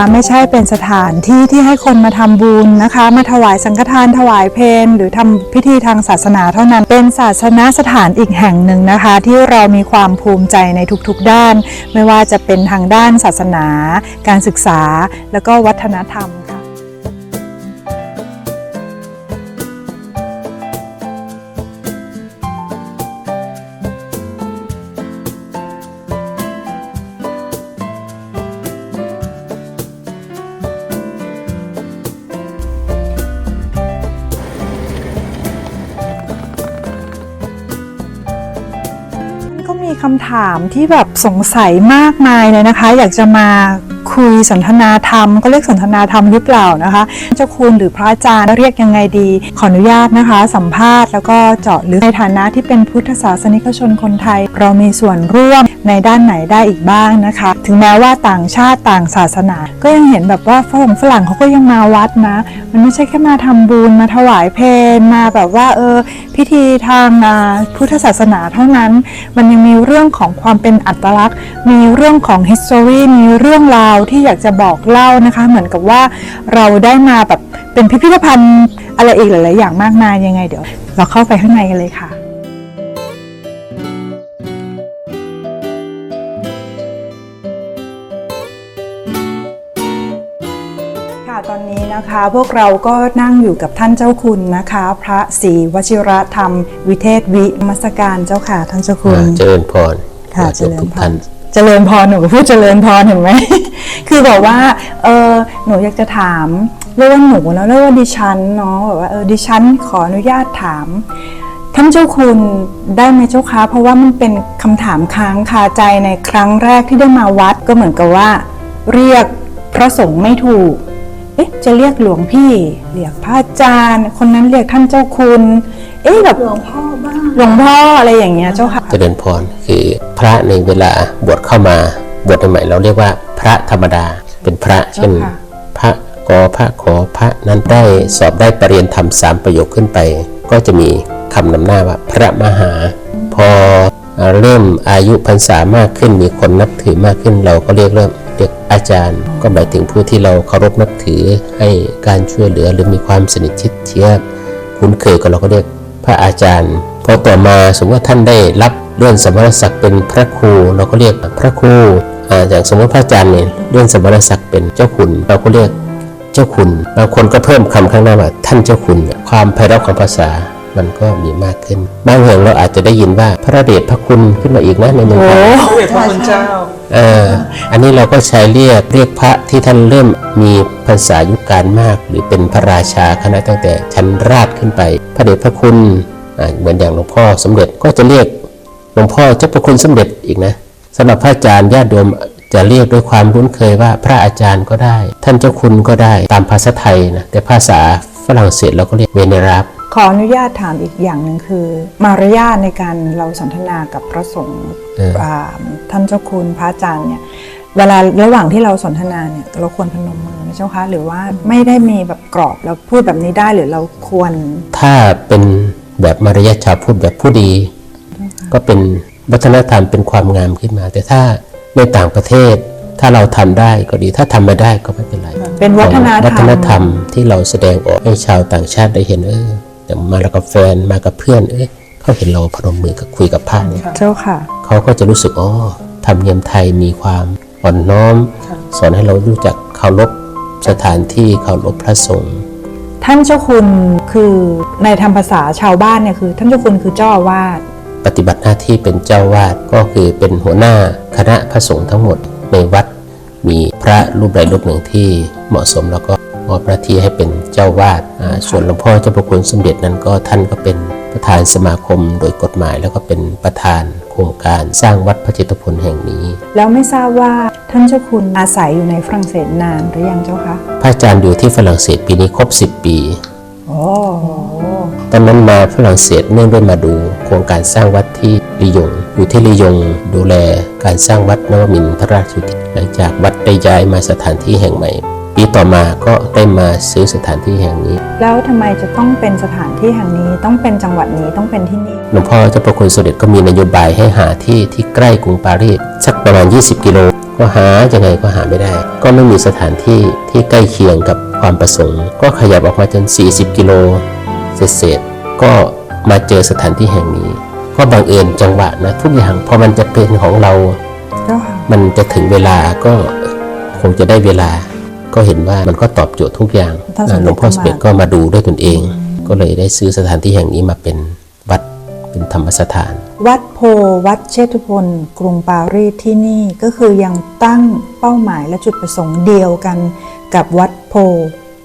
ะเทศนะคะไม่ใช่เป็นสถานที่ที่ให้คนมาทำบุญนะคะ มาถวายสังฆทานถวายเพลหรือทำพิธีทางศาสนาเท่านั้น เป็นศาสนาสถานอีกแห่งหนึ่งนะคะ ที่เรามีความภูมิใจในทุกๆด้าน ไม่ว่าจะเป็นทางด้านศาสนา การศึกษา แล้วก็วัฒนธรรมามที่แบบสงสัยมากมายเลยนะคะ อยากจะมาคุยสนทนาธรรม ก็เรียกสนทนาธรรมหรือเปล่านะคะ เจ้าคุณหรือพระอาจารย์เรียกยังไงดี ขออนุญาตนะคะ สัมภาษณ์แล้วก็เจาะลึกในฐานะที่เป็นพุทธศาสนิกชนคนไทย เรามีส่วนร่วม ในด้านไหนได้อีกบ้างนะคะ ถึงแม้ว่าต่างชาติต่างศาสนา ก็ยังเห็นแบบว่าฝรั่งฝรั่งเขาก็ยังมาวัดนะ มันไม่ใช่แค่มาทำบุญมาถวายเพลมาแบบว่าเออพิธีทางพุทธศาสนาเท่านั้น มันยังมีเรื่องของความเป็นอัตลักษณ์ มีเรื่องของ history มีเรื่องราวที่อยากจะบอกเล่านะคะ เหมือนกับว่าเราได้มาแบบเป็นพิพิธภัณฑ์อะไรอีกหลายๆอย่างมากมายยังไงเดี๋ยว เราเข้าไปข้างในกันเลยค่ะ นนี้นะคะ พวกเราก็นั่งอยู่กับท่านเจ้าคุณนะคะ พระศรีวชิรธรรม วิเทศวิมัสการเจ้าค่ะท่านเจ้าคุณอ่าเจริญพรค่ะญาติโยมทุกท่านเจริญพรหนูก็พูดเจริญพรเห็นไหมคือบอกว่าเออหนูอยากจะถามเรียกว่าหนูนะเรียกว่าดิฉันเนาะแบบว่าเออดิฉันขออนุญาตถามท่านเจ้าคุณได้ไหมเจ้าคะเพราะว่ามันเป็นคำถามค้างคาใจในครั้งแรกที่ได้มาวัดก็เหมือนกับว่า เรียกพระสงฆ์ไม่ถูก เอ๊ะ จะเรียกหลวงพี่ เรียกพระอาจารย์ คนนั้นเรียกท่านเจ้าคุณ เอ๊ะแบบหลวงพ่อบ้างหลวงพ่ออะไรอย่างเงี้ยเจ้าค่ะเจริญพรคือพระในเวลาบวชเข้ามาบวชใหม่ๆเราเรียกว่าพระธรรมดาเป็นพระเช่นค่ะพระกอพระขอพระนั้นได้สอบได้ปรริญญาธรรมสามประโยคขึ้นไป ก็จะมีคำนำหน้าว่าพระมหา พอเริ่มอายุพรรษามากขึ้นมีคนนับถือมากขึ้นเราก็เรียกเริ่ม เรียกอาจารย์ ก็หมายถึงผู้ที่เราเคารพนับถือให้การช่วยเหลือหรือมีความสนิทชิดเชื้อคุ้นเคยก็เราก็เรียกพระอาจารย์พอต่อมาสมมติว่าท่านได้รับเลื่อนสมณศักดิ์เป็นพระครู เราก็เรียกพระครูอย่างสมมติพระอาจารย์เนี่ยเลื่อนสมณศักดิ์เป็นเจ้าคุณ เราก็เรียกเจ้าคุณบางคนก็เพิ่มคำข้างหน้าว่าท่านเจ้าคุณเนี่ยความไพเราะของภาษา มันก็มีมากขึ้น บางแห่งเราอาจจะได้ยินว่าพระเดชพระคุณขึ้นมาอีกนะในเมืองไทยพระเดชพระคุณเจ้าเอออันนี้เราก็ใช้เรียกเรียกพระที่ท่านเริ่มมีภาษายุคการมาก หรือเป็นพระราชาคณะตั้งแต่ชั้นราชขึ้นไป พระเดชพระคุณอ่าเหมือนอย่างหลวงพ่อสมเด็จก็จะเรียกหลวงพ่อเจ้าประคุณสมเด็จอีกนะสำหรับพระอาจารย์ญาติโยมจะเรียกด้วยความคุ้นเคยว่าพระอาจารย์ก็ได้ ท่านเจ้าคุณก็ได้ตามภาษาไทยนะแต่ภาษาฝรั่งเศสเราก็เรียกเวเนรับ ขออนุญาตถามอีกอย่างหนึ่งคือ มารยาทในการเราสนทนากับพระสงฆ์เอออ่าท่านเจ้าคุณพระอาจารย์เนี่ยเวลาระหว่างที่เราสนทนาเนี่ยเราควรพนมมือนะเจ้าคะหรือว่าไม่ได้มีแบบกรอบเราพูดแบบนี้ได้หรือเราควร ถ้าเป็นแบบมารยาทชาวพุทธแบบผู้ดี ก็เป็นวัฒนธรรมเป็นความงามขึ้นมา แต่ถ้าในต่างประเทศ ถ้าเราทำได้ก็ดีถ้าทำไม่ได้ก็ไม่เป็นไร เป็นวัฒนธรรมวัฒนธรรมที่เราแสดงออกให้ชาวต่างชาติได้เห็นเออ แต่มาแล้วกับแฟนมากับเพื่อนเอ้ยเขาเห็นเราพนมมือกับคุยกับพระเนี่ยเจ้าค่ะ เขาก็จะรู้สึกอ๋อธรรมเนียมไทยมีความอ่อนน้อม สอนให้เรารู้จักเคารพสถานที่เคารพพระสงฆ์ท่านเจ้าคุณคือในทางภาษาชาวบ้านเนี่ยคือ ท่านเจ้าคุณคือเจ้าอาวาสปฏิบัติหน้าที่เป็นเจ้าวาดก็คือเป็นหัวหน้าคณะพระสงฆ์ทั้งหมดในวัด มีพระรูปใดรูปหนึ่งที่เหมาะสมแล้วก็ มอบหน้าที่ให้เป็นเจ้าวาดอ่าส่วนหลวงพ่อเจ้าประคุณสมเด็จนั้นก็ท่านก็เป็นประธานสมาคมโดยกฎหมายแล้วก็เป็นประธานโครงการสร้างวัดพระเจตพลแห่งนี้ แล้วไม่ทราบว่าท่านเจ้าคุณอาศัยอยู่ในฝรั่งเศสนานหรือยังเจ้าคะพระอาจารย์อยู่ที่ฝรั่งเศสปีนี้ครบ 10 ปีโอ้ตอนนั้นมาฝรั่งเศสเนื่องด้วยมาดูโครงการสร้างวัดที่ลียง อยู่ที่ลียงดูแลการสร้างวัดนวมินทร์พระราชสุทิศหลังจากวัดได้ย้ายมาสถานที่แห่งใหม่ ปีต่อมาก็ได้มาซื้อสถานที่แห่งนี้ แล้วทำไมจะต้องเป็นสถานที่แห่งนี้ต้องเป็นจังหวัดนี้ต้องเป็นที่นี่หลวงพ่อเจ้าประคุณสมเด็จก็มีนโยบายให้หาที่ที่ใกล้กรุงปารีสสักประมาณ 20 กิโล ก็ก็หายังไงก็หาไม่ได้ ก็ไม่มีสถานที่ที่ใกล้เคียงกับความประสงค์ ก็ขยับออกมาจน 40 กิโลเศษๆก็มาเจอสถานที่แห่งนี้ ก็บังเอิญจังหวะนะทุกอย่างพอมันจะเป็นของเราเจ้าค่ะมันจะถึงเวลาก็คงจะได้เวลา ก็เห็นว่ามันก็ตอบโจทย์ทุกอย่างท่านสมเด็จหลวงพ่อสมเด็จก็มาก็มาดูด้วยตนเอง ก็เลยได้ซื้อสถานที่แห่งนี้มาเป็นวัดเป็นธรรมสถาน วัดโพวัดเชตุพนกรุงปารีสที่นี่ก็คือยังตั้งเป้าหมายและจุดประสงค์เดียวกันกับวัดโพ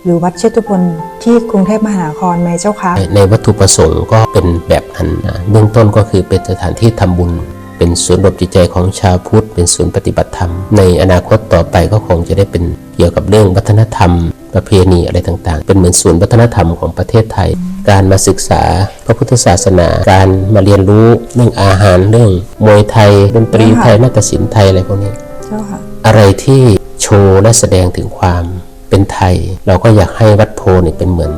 หรือวัดเชตุพนที่กรุงเทพมหานครไหมเจ้าคะในวัตถุประสงค์ก็เป็นแบบนั้นนะเบื้องต้นก็คือเป็นสถานที่ทำบุญ เป็นศูนย์รวมจิตใจของชาวพุทธ เป็นศูนย์ปฏิบัติธรรม ในอนาคตต่อไปก็คงจะได้เป็นเกี่ยวกับเรื่องวัฒนธรรม ประเพณีอะไรต่างๆ เป็นเหมือนศูนย์วัฒนธรรมของประเทศไทย การมาศึกษาพระพุทธศาสนา การมาเรียนรู้เรื่องอาหารเรื่องมวยไทยดนตรีไทยนาฏศิลป์ไทยอะไรพวกนี้เจ้าค่ะอะไรที่โชว์และแสดงถึงความเป็นไทย เราก็อยากให้วัดโพเนี่ยเป็นเหมือน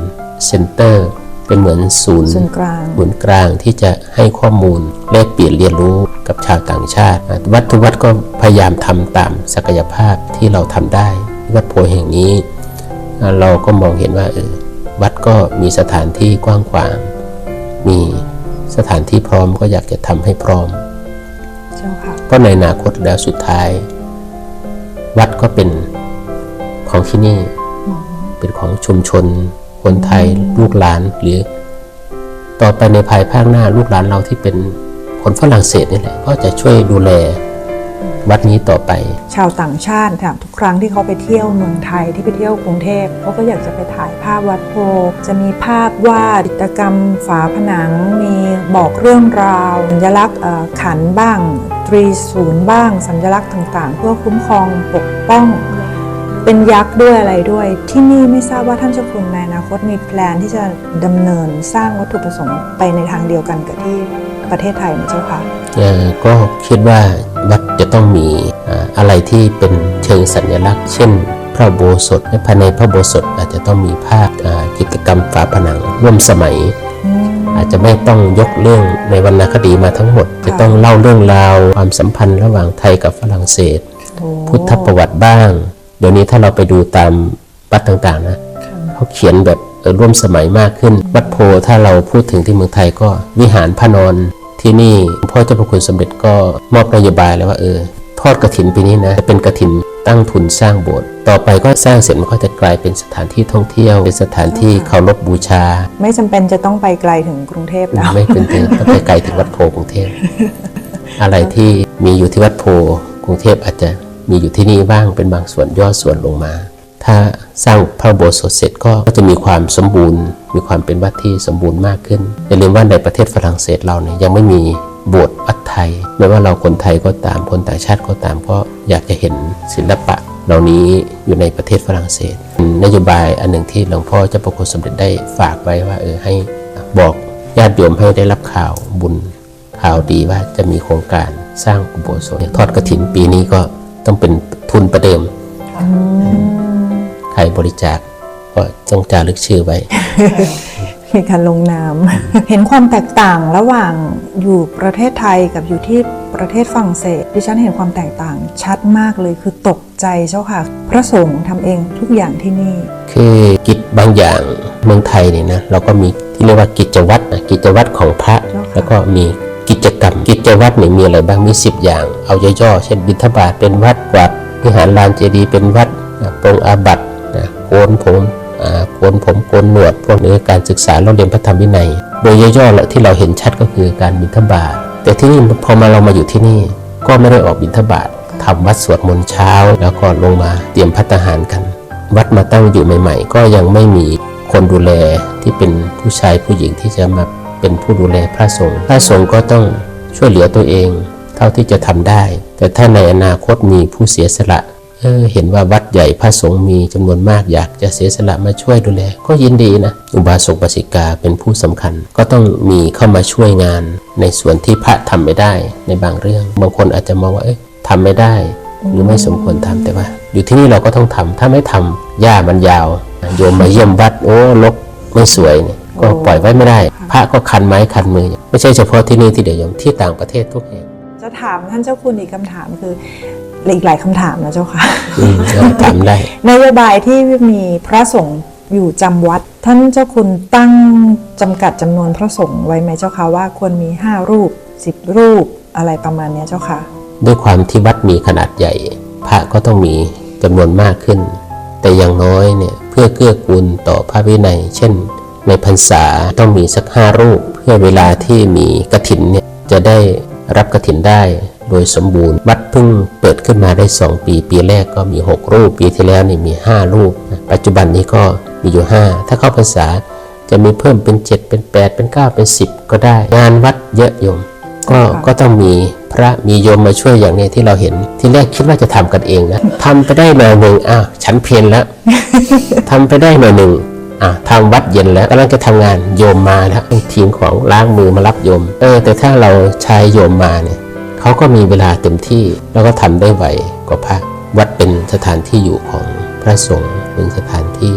เซ็นเตอร์ เป็นเหมือนศูนย์ศูนย์กลางศูนย์กลางที่จะให้ข้อมูลแลกเปลี่ยนเรียนรู้กับชาวต่างชาติ วัดทุกวัดก็พยายามทำตามศักยภาพที่เราทำได้ วัดโพแห่งนี้อ่าเราก็มองเห็นว่าเออวัดก็มีสถานที่กว้างขวาง มีสถานที่พร้อมก็อยากจะทำให้พร้อมเจ้าค่ะก็ในอนาคตแล้วสุดท้าย วัดก็เป็นของที่นี่เป็นของชุมชน คนไทยลูกหลานหรือ ต่อไปในภายภาคหน้าลูกหลานเราที่เป็นคนฝรั่งเศสนี่แหละก็จะช่วยดูแลวัดนี้ต่อไป ชาวต่างชาติค่ะทุกครั้งที่เขาไปเที่ยวเมืองไทยที่ไปเที่ยวกรุงเทพเขาก็อยากจะไปถ่ายภาพวัดโพจะมีภาพวาดจิตรกรรมฝาผนัง มีบอกเรื่องราว สัญลักษณ์ขันบ้าง ตรีศูนย์บ้าง สัญลักษณ์ต่างๆ เพื่อคุ้มครองปกป้อง เป็นยักษ์ด้วยอะไรด้วย ที่นี่ไม่ทราบว่าท่านเจ้าคุณในอนาคตมีแพลนที่จะดำเนินสร้างวัตถุประสงค์ไปในทางเดียวกันกับที่ประเทศไทยไหมเจ้าค่ะเอ่อก็คิดว่าวัดจะต้องมีอ่าอะไรที่เป็นเชิงสัญลักษณ์ เช่น พระอุโบสถและภายในพระอุโบสถอาจจะต้องมีภาพอ่าจิตรกรรมฝาผนังร่วมสมัย อาจจะไม่ต้องยกเรื่องในวรรณคดีมาทั้งหมด จะต้องเล่าเรื่องราวความสัมพันธ์ระหว่างไทยกับฝรั่งเศสโอ้พุทธประวัติบ้าง เดี๋ยวนี้ถ้าเราไปดูตามวัดต่างๆนะเขาเขียนแบบเอ่อร่วมสมัยมากขึ้น วัดโพธิ์ถ้าเราพูดถึงที่เมืองไทยก็วิหารพระนอนที่นี่พ่อเจ้าพระคุณสมเด็จก็มอบนโยบายแล้วว่าเออทอดกระถินปีนี้นะจะเป็นกระถินตั้งทุนสร้างโบสถ์ต่อไปก็สร้างเสร็จมันก็จะกลายเป็นสถานที่ท่องเที่ยว เป็นสถานที่เคารพบูชา ไม่จำเป็นจะต้องไปไกลถึงกรุงเทพแล้วไม่เป็นต้องไปไกลถึงวัดโพกรุงเทพอะไรที่มีอยู่ที่วัดโพกรุงเทพอาจจะ มีอยู่ที่นี่บ้างเป็นบางส่วนย่อส่วนลงมา ถ้าสร้างพระโบสถเสร็จก็จะมีความสมบูรณ์ มีความเป็นวัดที่สมบูรณ์มากขึ้นอย่าลืมว่าในประเทศฝรั่งเศสเราเนี่ยยังไม่มีโบสถ์วัดไทยไม่ว่าเราคนไทยก็ตามคนต่างชาติก็ตามก็อยากจะเห็นศิลปะเหล่านี้อยู่ในประเทศฝรั่งเศส นโยบายอันหนึ่งที่หลวงพ่อเจ้าประคุณสมเด็จได้ฝากไว้ว่าเออให้บอกญาติโยมให้ได้รับข่าวบุญข่าวดีว่าจะมีโครงการสร้างอุโบสถทอดกระถินปีนี้ก็ ต้องเป็นทุนประเดิม ใครบริจาคก็ต้องจารึกชื่อไว้ มีการลงนาม เห็นความแตกต่างระหว่างอยู่ประเทศไทยกับอยู่ที่ประเทศฝรั่งเศส ดิฉันเห็นความแตกต่างชัดมากเลยคือตกใจเจ้าค่ะ พระสงฆ์ทำเองทุกอย่างที่นี่ คือกิจบางอย่างเมืองไทยเนี่ยนะเราก็มีที่เรียกว่ากิจวัตรนะกิจวัตรของพระเจ้าค่ะแล้วก็มี กิจกรรม กิจวัตรเนี่ยมีอะไรบ้างมี 10 อย่าง เอาย่อๆเช่นบิณฑบาตเป็นวัดวัดวิหารลานเจดีย์เป็นวัดปรงอาบัตนะโกนผมอ่าโกนผมโกนหนวดพวกนี้การศึกษาเราเรียนพระธรรมวินัย โดยย่อๆแหละที่เราเห็นชัดก็คือการบิณฑบาตแต่ที่นี่พอมาเรามาอยู่ที่นี่ก็ไม่ได้ออกบิณฑบาตทำวัดสวดมนต์เช้า แล้วก็ลงมาเตรียมพัตตาหารกัน วัดมาตั้งอยู่ใหม่ ๆ ก็ยังไม่มีคนดูแลที่เป็นผู้ชายผู้หญิงที่จะมา เป็นผู้ดูแลพระสงฆ์พระสงฆ์ก็ต้องช่วยเหลือตัวเอง เท่าที่จะทำได้ แต่ถ้าในอนาคตมีผู้เสียสละเออเห็นว่าวัดใหญ่พระสงฆ์มีจำนวนมากอยากจะเสียสละมาช่วยดูแล ก็ยินดีนะ อุบาสกบาสิกาเป็นผู้สำคัญ ก็ต้องมีเข้ามาช่วยงาน ในส่วนที่พระทำไม่ได้ในบางเรื่อง บางคนอาจจะมองว่าเอ้ยทำไม่ได้ หรือไม่สมควรทำแต่ว่า อยู่ที่นี่เราก็ต้องทำถ้าไม่ทำหญ้ามันยาว โยมมาเยี่ยมวัดโอ้ลกไม่สวยเนี่ย ก็ปล่อยไว้ไม่ได้ พระก็คันไม้คันมือ ไม่ใช่เฉพาะที่นี่ที่เดียวโยมที่ต่างประเทศทุกแห่งจะถามท่านเจ้าคุณอีกคำถามคืออีกหลายคำถามนะเจ้าค่ะอืมแล้วถามได้นโยบายที่มีพระสงฆ์อยู่จำวัด ท่านเจ้าคุณตั้งจำกัดจำนวนพระสงฆ์ไว้ไหมเจ้าค่ะว่าควรมี 5 รูป 10 รูปอะไรประมาณเนี้ยเจ้าค่ะ ด้วยความที่วัดมีขนาดใหญ่ พระก็ต้องมีจำนวนมากขึ้น แต่อย่างน้อยเนี่ยเพื่อเกื้อกูลต่อพระวินัย เช่น ในพรรษาต้องมีสักห้ารูป เพื่อเวลาที่มีกระถินเนี่ยจะได้รับกระถินได้โดยสมบูรณ์ วัดเพิ่งเปิดขึ้นมาได้ 2 ปี ปีแรกก็มี 6 รูป ปีที่แล้วนี่มี 5 รูป ปัจจุบันนี้ก็มีอยู่ 5 ถ้าเข้าพรรษาจะมีเพิ่มเป็น 7 เป็น 8 เป็น 9 เป็น 10 ก็ได้ งานวัดเยอะโยม ก็ก็ต้องมีพระมีโยมมาช่วยอย่างเนี้ยที่เราเห็น ที่แรกคิดว่าจะทำกันเองนะทำไปได้หน่อยหนึ่งอ้าวฉันเพลนแล้วทำไปได้หน่อยหนึ่ง อะทำวัดเย็นแล้วกำลังจะทำงานโยมมาแล้วทีมของล้างมือมารับโยม เออ แต่ถ้าเราใช้โยมมาเนี่ยเขาก็มีเวลาเต็มที่แล้วก็ทำได้ไวกว่าพระวัดเป็นสถานที่อยู่ของพระสงฆ์เป็นสถานที่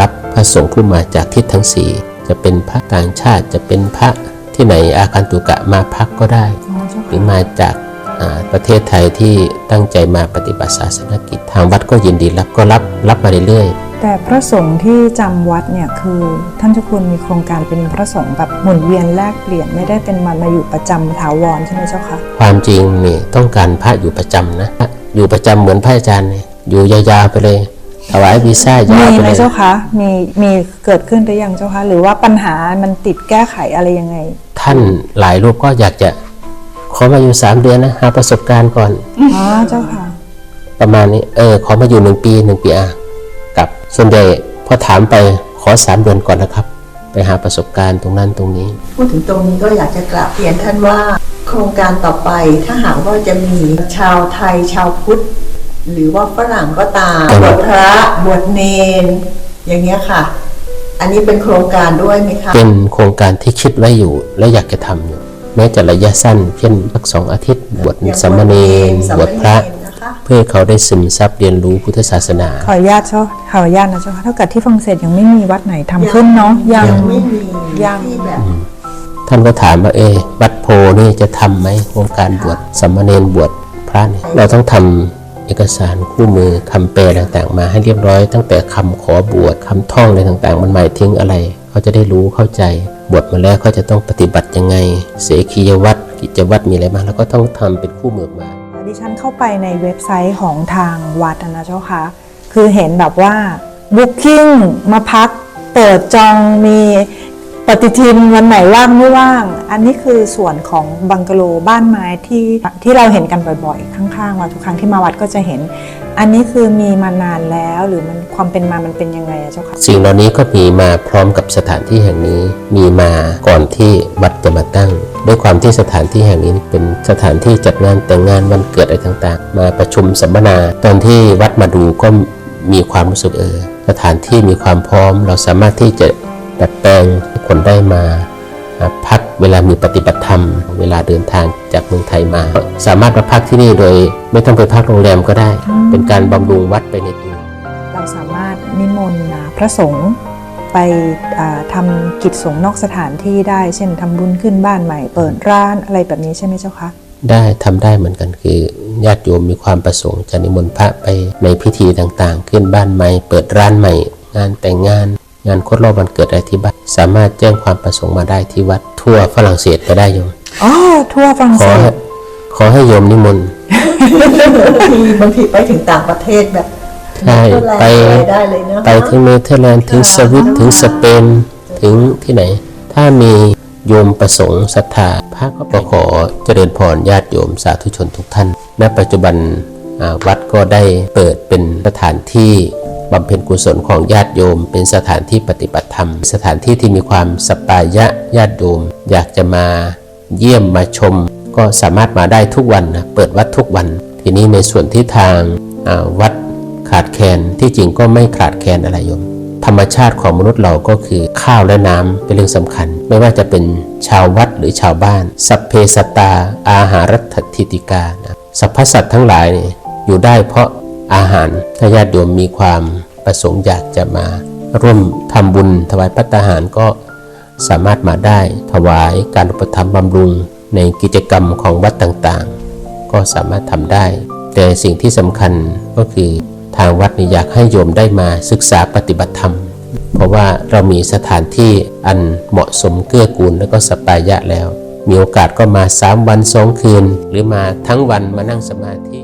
รับพระสงฆ์ผู้มาจากทิศทั้งสี่จะเป็นพระต่างชาติจะเป็นพระที่ไหนอาคันตุกะมาพักก็ได้ หรือมาจากอ่าประเทศไทยที่ตั้งใจมาปฏิบัติศาสนกิจ ทางวัดก็ยินดีรับก็รับรับมาเรื่อย แต่พระสงฆ์ที่จำวัดเนี่ยคือท่านเจ้าคุณมีโครงการเป็นพระสงฆ์แบบหมุนเวียนแลกเปลี่ยนไม่ได้เป็นมามาอยู่ประจำถาวรใช่ไหมเจ้าค่ะๆความจริงนี่ต้องการพระอยู่ประจำนะ อยู่ประจำเหมือนพระอาจารย์เนี่ยอยู่ยาวๆไปเลยถวายวีซ่ายาวมีไปไหมเลยเจ้าคะมีมีเกิดขึ้นหรือยังเจ้าคะหรือว่าปัญหามันติดแก้ไขอะไรยังไง ท่านหลายรูปก็อยากจะขอมาอยู่สามเดือนนะหาประสบการณ์ก่อนอ๋อเจ้าค่ะ ประมาณนี้เออขอมาอยู่หนึ่งปีหนึ่งปีอะกลับ ส่วนใหญ่พอถามไปขอสามเดือนก่อนนะครับ ไปหาประสบการณ์ตรงนั้นตรงนี้ พูดถึงตรงนี้ก็อยากจะกราบเรียนท่านว่า โครงการต่อไปถ้าหากว่าจะมีชาวไทยชาวพุทธ หรือว่าฝรั่งก็ตามครับบวชพระบวชเนน อย่างเงี้ยค่ะ อันนี้เป็นโครงการด้วยไหมคะ เป็นโครงการที่คิดไว้อยู่และอยากจะทำอยู่แม้จะระยะสั้น เช่นสักสองอาทิตย์ บวชอย่างสามเณรสามบวชพระเณรนะ คะเพื่อให้เขาได้ซึมซับเรียนรู้พุทธศาสนา ขออนุญาตเจ้าขออนุญาตนะเจ้าค่ะเท่ากับที่ฝรั่งเศสยังไม่มีวัดไหนทำขึ้นเนาะยังไม่มียังที่แบบท่านก็ถามว่าเอ๊ะวัดโพนี่จะทำไหมโครงการบวชสามเณรบวชพระเนี่ยเราต้องทำเอกสารคู่มือคำแปลต่างๆ มาให้เรียบร้อย ตั้งแต่คำขอบวชคำท่องอะไรต่างๆ มันหมายถึงอะไรเขาจะได้รู้เข้าใจบวชมาแล้วเขาจะต้องปฏิบัติยังไง เสขียวัตรกิจวัตรมีอะไรบ้างแล้วก็ต้องทำเป็นคู่มือมา ดิฉันเข้าไปในเว็บไซต์ของทางวัดนะเจ้าคะคือเห็นแบบว่า Booking มาพัก เปิดจองมีปฏิทินวันไหนว่างไม่ว่าง อันนี้คือส่วนของบังกะโลบ้านไม้ที่ที่เราเห็นกันบ่อยๆ ข้างๆวัดทุกครั้งที่มาวัดก็จะเห็น อันนี้คือมีมานานแล้วหรือมันความเป็นมามันเป็นยังไงอะเจ้าค่ะสิ่งเหล่านี้ก็มีมาพร้อมกับสถานที่แห่งนี้มีมาก่อนที่วัดจะมาตั้ง ด้วยความที่สถานที่แห่งนี้เป็นสถานที่จัดงานแต่งงานวันเกิดอะไรต่างๆ มาประชุมสัมมนา ตอนที่วัดมาดูก็มีความรู้สึกเออสถานที่มีความพร้อม เราสามารถที่จะดัดแปลงให้คนได้มา พักเวลามีปฏิบัติธรรม เวลาเดินทางจากเมืองไทยมา สามารถมาพักที่นี่โดยไม่ต้องไปพักโรงแรมก็ได้ เป็นการบำรุงวัดไปในตัวเราสามารถนิมนต์อ่าพระสงฆ์ไปอ่าทำกิจสงฆ์นอกสถานที่ได้ เช่นทำบุญขึ้นบ้านใหม่เปิดร้านอะไรแบบนี้ใช่ไหมเจ้าคะได้ทำได้เหมือนกันคือญาติโยมมีความประสงค์จะนิมนต์พระไปในพิธีต่างๆ ขึ้นบ้านใหม่ เปิดร้านใหม่ งานแต่งงาน งานครบรอบวันเกิดอะไรที่บ้านสามารถแจ้งความประสงค์มาได้ที่วัดทั่วฝรั่งเศสก็ได้โยมอ๋อทั่วฝรั่งขเศอให้สขอให้โยมนิมนต์บางทีบางทีไปถึงต่างประเทศแบบใช่เนเธอร์แลนด์ไป อะไรได้เลยนะไปถึงเนเธอร์แลนด์ถึงสวิตถึงสเปนถึงที่ไหน ถ้ามีโยมประสงค์ศรัทธาพระก็ขอเจริญพรญาติโยมสาธุชนทุกท่าน ณ ปัจจุบันอ่าวัดก็ได้เปิดเป็นสถานที่ บำเพ็ญกุศลของญาติโยม เป็นสถานที่ปฏิบัติธรรม สถานที่ที่มีความสปายะญาติโยม อยากจะมาเยี่ยมมาชม ก็สามารถมาได้ทุกวันนะเปิดวัดทุกวัน ทีนี้ในส่วนที่ทางวัดขาดแคลนที่จริงก็ไม่ขาดแคลนอะไรโยม ธรรมชาติของมนุษย์เราก็คือข้าวและน้ำเป็นเรื่องสำคัญ ไม่ว่าจะเป็นชาววัดหรือชาวบ้าน สัพเพสตตา อาหารัตถิติกานะสรรพสัตว์ทั้งหลายเนี่ยอยู่ได้เพราะ อาหารถ้าญาติโยมมีความประสงค์อยากจะมาร่วมทำบุญถวายพัตตาหารก็สามารถมาได้ถวายการอุปถัมภ์บำรุงในกิจกรรมของวัดต่างๆ ก็สามารถทำได้ แต่สิ่งที่สำคัญก็คือทางวัดนี่อยากให้โยมได้มาศึกษาปฏิบัติธรรม เพราะว่าเรามีสถานที่อันเหมาะสมเกื้อกูลและก็สปายะแล้ว มีโอกาสก็มา 3 วัน2คืน หรือมาทั้งวันมานั่งสมาธิ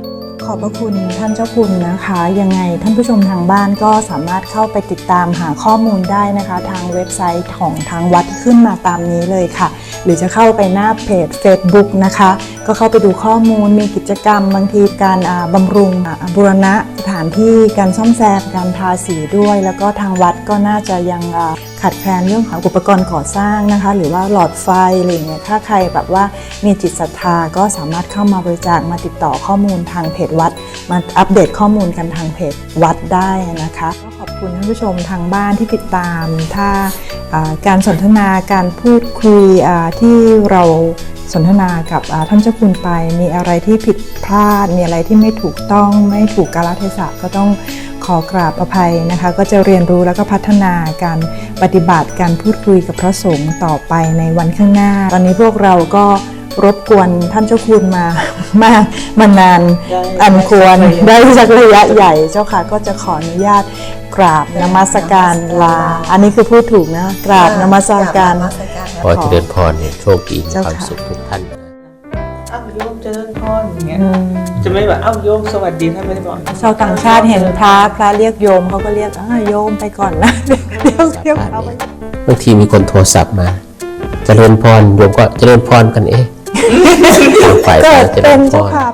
ขอบพระคุณท่านเจ้าคุณนะคะ ยังไงท่านผู้ชมทางบ้านก็สามารถเข้าไปติดตามหาข้อมูลได้นะคะ ทางเว็บไซต์ของทางวัดขึ้นมาตามนี้เลยค่ะ หรือจะเข้าไปหน้าเพจ Facebook นะคะ ก็เข้าไปดูข้อมูลมีกิจกรรม บางทีการบำรุงบูรณะสถานที่การซ่อมแซมการทาสีด้วย แล้วก็ทางวัดก็น่าจะยัง ขาดแคลนเรื่องของอุปกรณ์ก่อสร้างนะคะ หรือว่าหลอดไฟอะไรอย่างเงี้ยถ้าใครแบบว่ามีจิตศรัทธาก็สามารถเข้ามาบริจาคมาติดต่อข้อมูลทางเพจวัด มาอัปเดตข้อมูลกันทางเพจวัดได้นะคะก็ขอบคุณท่านผู้ชมทางบ้านที่ติดตาม ถ้าการสนทนาการพูดคุยที่เราสนทนากับท่านเจ้าคุณไป มีอะไรที่ผิดพลาด มีอะไรที่ไม่ถูกต้องไม่ถูกกาลเทศะก็ต้อง อกราบอภัยนะคะ ก็จะเรียนรู้แล้วก็พัฒนาการปฏิบัติการพูดคุยกับพระสงฆ์ต่อไปในวันข้างหน้า ตอนนี้พวกเราก็รบกวนท่านเจ้าคุณมามากมานานอันควรได้สักระยะใหญ่เจ้าค่ะก็จะขออนุญาตกราบนมัสการลา อันนี้คือพูดถูกนะ กราบนมัสการนมัสการขอเจริญพรเนี่ยโชคดีมีเจ้าความค่ะสุขทุกท่านนะอ้าวโยมเจริญพรอย่างเงี้ยอืม จะไม่แบบอ้าวโยมสวัสดีท่านไม่ได้บอกชาวต่างชาติเห็นพระพระเรียกโยมเขาก็เรียกอ่าโยมไปก่อนนะเรียกเรียกพระไปบางทีมีคนโทรศัพท์มาเจริญพรโยมก็เจริญพรกันเองต่างฝ่ายเกิต่างดเจริเป็นญพเจ้ารค่ะ